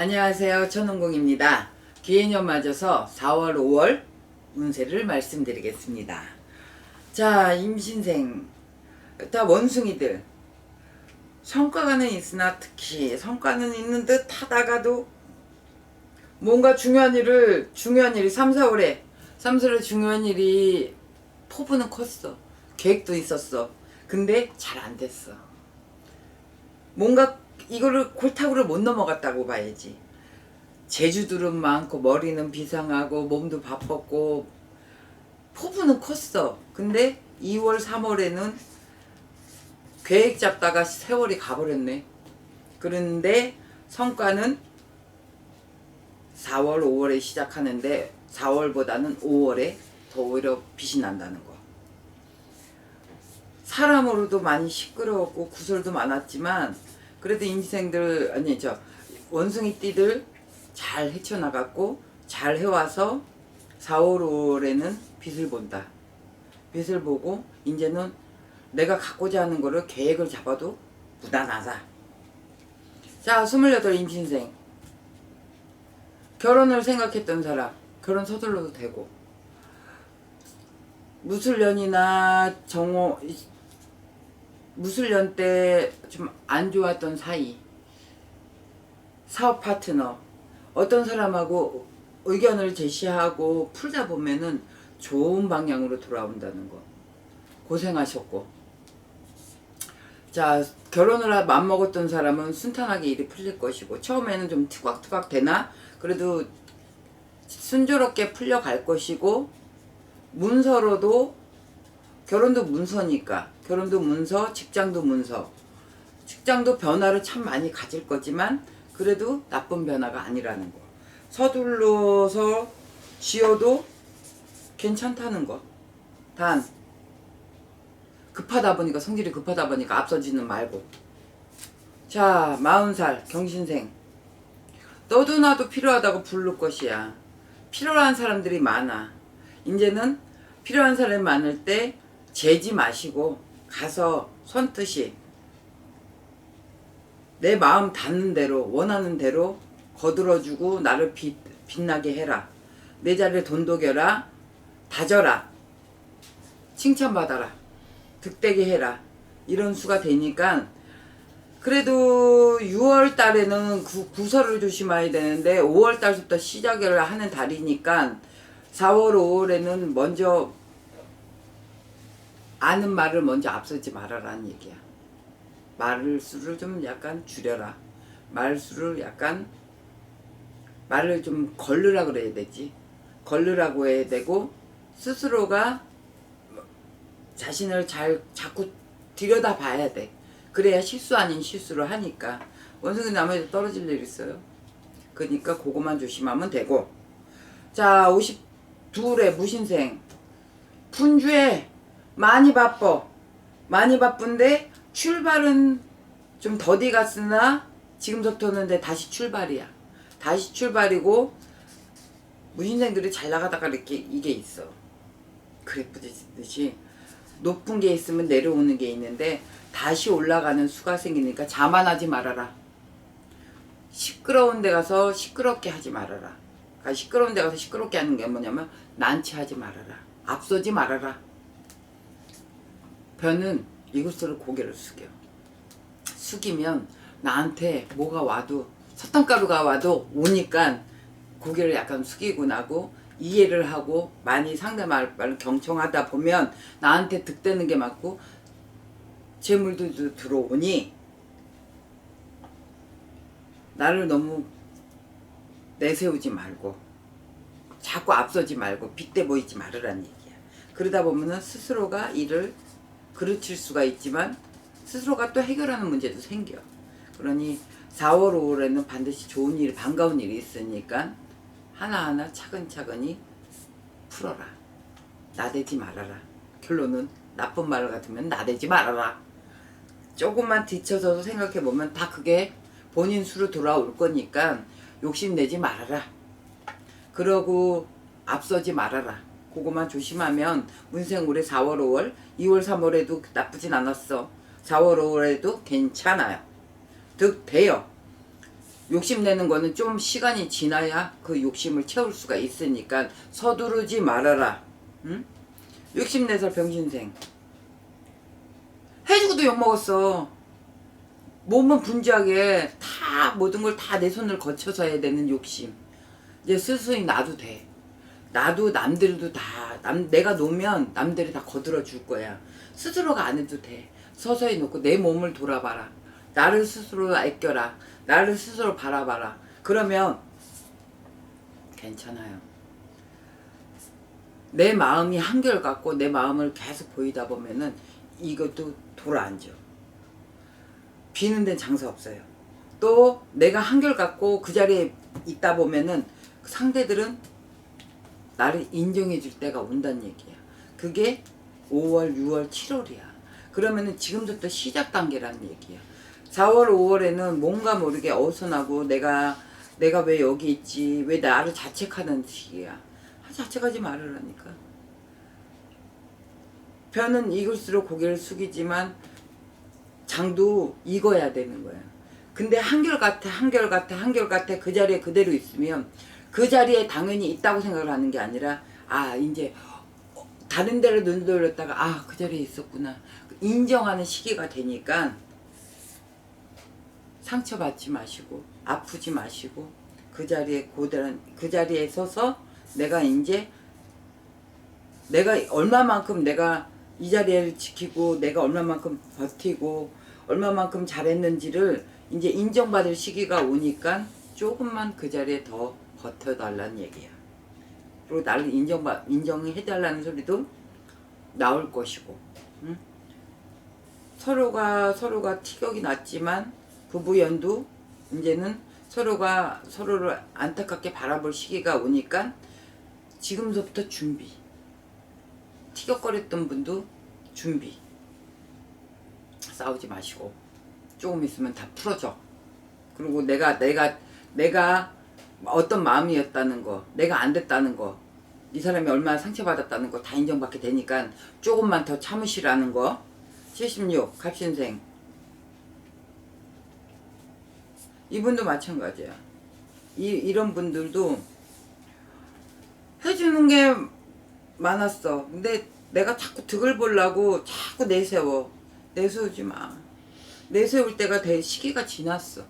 안녕하세요. 천운공입니다. 기해년 맞아서 4월, 5월 운세를 말씀드리겠습니다. 자, 임신생, 다 원숭이들. 성과가는 있으나 특히 성과는 있는 듯 하다가도 뭔가 중요한 일을, 중요한 일이 3, 4월에, 3, 4월에 중요한 일이 포부는 컸어. 계획도 있었어. 근데 잘 안 됐어. 뭔가 이거를 골타구를 못 넘어갔다고 봐야지. 제주들은 많고 머리는 비상하고 몸도 바빴고 포부는 컸어. 근데 2월 3월에는 계획 잡다가 세월이 가버렸네. 그런데 성과는 4월, 5월에 시작하는데 4월보다는 5월에 더 오히려 빛이 난다는 거. 사람으로도 많이 시끄러웠고 구설도 많았지만 그래도 인생들 아니 저 원숭이 띠들 잘 헤쳐나갔고 잘 해와서 4월 5월에는 빛을 본다. 빛을 보고 이제는 내가 갖고자 하는 거를 계획을 잡아도 무난하다. 자, 28 임신생. 결혼을 생각했던 사람, 결혼 서둘러도 되고. 무술년이나 정오, 무술년 때 좀 안 좋았던 사이, 사업 파트너, 어떤 사람하고 의견을 제시하고 풀다 보면은 좋은 방향으로 돌아온다는 거. 고생하셨고. 자, 결혼을 하- 맘먹었던 사람은 순탄하게 일이 풀릴 것이고, 처음에는 좀 투각투각 되나? 그래도 순조롭게 풀려갈 것이고, 문서로도 결혼도 문서니까 결혼도 문서, 직장도 문서. 직장도 변화를 참 많이 가질 거지만 그래도 나쁜 변화가 아니라는 거. 서둘러서 지어도 괜찮다는 거. 단 급하다 보니까 성질이 급하다 보니까 앞서지는 말고. 자, 마흔 살 경신생. 너도 나도 필요하다고 부를 것이야. 필요한 사람들이 많아. 이제는 필요한 사람이 많을 때 재지 마시고 가서 손뜻이 내 마음 닿는 대로 원하는 대로 거들어주고 나를 빛, 빛나게 해라. 내 자리를 돈독여라. 다져라. 칭찬받아라. 득되게 해라. 이런 수가 되니까 그래도 6월 달에는 구, 구설을 조심해야 되는데 5월 달부터 시작을 하는 달이니까 4월, 5월에는 먼저 아는 말을 먼저 앞서지 말아라는 얘기야. 말수를 좀 약간 줄여라. 말수를 약간 말을 좀 걸르라 그래야 되지. 걸르라고 해야 되고 스스로가 자신을 잘 자꾸 들여다 봐야 돼. 그래야 실수 아닌 실수를 하니까 원숭이 나무에서 떨어질 일 있어요. 그러니까 그거만 조심하면 되고 자 52회 무신생 분주해 많이 바빠. 많이 바쁜데 출발은 좀 더디 갔으나 지금부터는 데 다시 출발이야. 다시 출발이고 무신생들이 잘 나가다가 이렇게 이게 있어. 그래 부딪듯이. 높은 게 있으면 내려오는 게 있는데 다시 올라가는 수가 생기니까 자만하지 말아라. 시끄러운 데 가서 시끄럽게 하지 말아라. 그러니까 시끄러운 데 가서 시끄럽게 하는 게 뭐냐면 난치하지 말아라. 앞서지 말아라 변은 이곳으로 고개를 숙여 숙이면 나한테 뭐가 와도 설탕가루가 와도 오니까 고개를 약간 숙이고 나고 이해를 하고 많이 상대방을 경청하다 보면 나한테 득되는 게 맞고 재물도 들어오니 나를 너무 내세우지 말고 자꾸 앞서지 말고 빗대 보이지 말으라는 얘기야. 그러다 보면은 스스로가 일을 그르칠 수가 있지만 스스로가 또 해결하는 문제도 생겨. 그러니 4월, 5월에는 반드시 좋은 일, 반가운 일이 있으니까 하나하나 차근차근히 풀어라. 나대지 말아라. 결론은 나쁜 말 같으면 나대지 말아라. 조금만 뒤쳐서도 생각해 보면 다 그게 본인 수로 돌아올 거니까 욕심내지 말아라. 그러고 앞서지 말아라. 그거만 조심하면 운생 올해 4월, 5월, 2월, 3월에도 나쁘진 않았어. 4월, 5월에도 괜찮아요. 득 돼요. 욕심내는 거는 좀 시간이 지나야 그 욕심을 채울 수가 있으니까 서두르지 말아라. 응? 욕심내서 병신생. 해주고도 욕먹었어. 몸은 분주하게 다 모든 걸 다 내 손을 거쳐서 해야 되는 욕심. 이제 스스로 놔도 돼. 나도 남들도 다 남, 내가 놓으면 남들이 다 거들어 줄 거야. 스스로가 안 해도 돼. 서서히 놓고 내 몸을 돌아봐라. 나를 스스로 아껴라. 나를 스스로 바라봐라. 그러면 괜찮아요. 내 마음이 한결같고 내 마음을 계속 보이다 보면은 이것도 돌아앉아. 비는 데는 장사 없어요. 또 내가 한결같고 그 자리에 있다 보면은 상대들은 나를 인정해 줄 때가 온다는 얘기야. 그게 5월, 6월, 7월이야. 그러면은 지금부터 시작 단계라는 얘기야. 4월, 5월에는 뭔가 모르게 어수선하고 내가 내가 왜 여기 있지? 왜 나를 자책하는 시기야? 아, 자책하지 말으라니까. 벼는 익을수록 고개를 숙이지만 장도 익어야 되는 거야. 근데 한결같아, 한결같아, 한결같아 그 자리에 그대로 있으면 그 자리에 당연히 있다고 생각을 하는 게 아니라 아 이제 다른 데로 눈 돌렸다가 아 그 자리에 있었구나. 인정하는 시기가 되니까 상처받지 마시고 아프지 마시고 그 자리에 고대한 그 자리에 서서 내가 이제 내가 얼마만큼 내가 이 자리를 지키고 내가 얼마만큼 버티고 얼마만큼 잘했는지를 이제 인정받을 시기가 오니까 조금만 그 자리에 더 버텨달라는 얘기야. 그리고 나를 인정받 인정해달라는 소리도 나올 것이고, 응? 서로가 서로가 티격이 났지만 부부연도 이제는 서로가 서로를 안타깝게 바라볼 시기가 오니까 지금서부터 준비. 티격거렸던 분도 준비. 싸우지 마시고 조금 있으면 다 풀어져. 그리고 내가 내가 내가 어떤 마음이었다는 거, 내가 안 됐다는 거, 이 사람이 얼마나 상처받았다는 거 다 인정받게 되니까 조금만 더 참으시라는 거. 76 갑신생. 이분도 마찬가지야. 이 이런 분들도 해주는 게 많았어. 근데 내가 자꾸 득을 보려고 자꾸 내세워. 내세우지 마. 내세울 때가 될 시기가 지났어.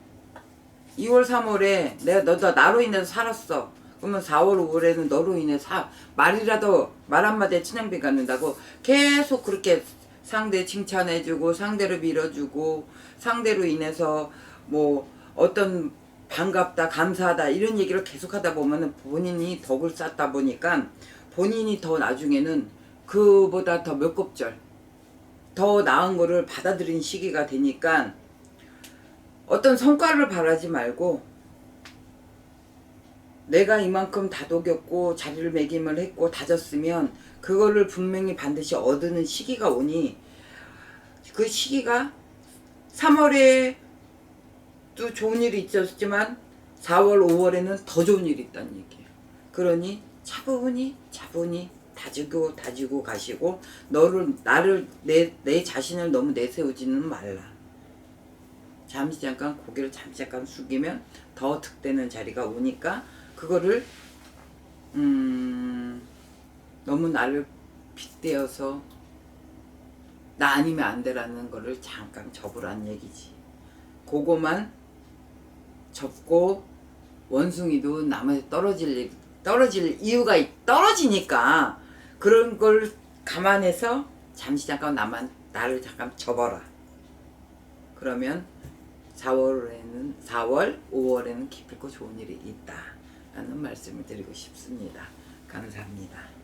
2월, 3월에 내가 너도 나로 인해서 살았어. 그러면 4월, 5월에는 너로 인해 사 말이라도 말 한마디에 친형비 갖는다고 계속 그렇게 상대 칭찬해주고 상대를 밀어주고 상대로 인해서 뭐 어떤 반갑다 감사하다 이런 얘기를 계속 하다 보면은 본인이 덕을 쌓다 보니까 본인이 더 나중에는 그보다 더 몇 곱절 더 나은 거를 받아들인 시기가 되니까 어떤 성과를 바라지 말고 내가 이만큼 다독였고 자리를 매김을 했고 다졌으면 그거를 분명히 반드시 얻는 시기가 오니 그 시기가 3월에 또 좋은 일이 있었지만 4월, 5월에는 더 좋은 일이 있다는 얘기예요. 그러니 차분히 차분히 다지고 다지고 가시고 너를 나를 내, 내 자신을 너무 내세우지는 말라. 잠시 잠깐 고개를 잠시 잠깐 숙이면 더 득되는 자리가 오니까 그거를 음 너무 나를 빗대어서 나 아니면 안 돼라는 거를 잠깐 접으라는 얘기지. 그거만 접고 원숭이도 나무에 떨어질 일- 떨어질 이유가 있- 떨어지니까 그런 걸 감안해서 잠시 잠깐 나만 나를 잠깐 접어라. 그러면 4월에는 4월, 5월에는 기필코 좋은 일이 있다 라는 말씀을 드리고 싶습니다. 감사합니다.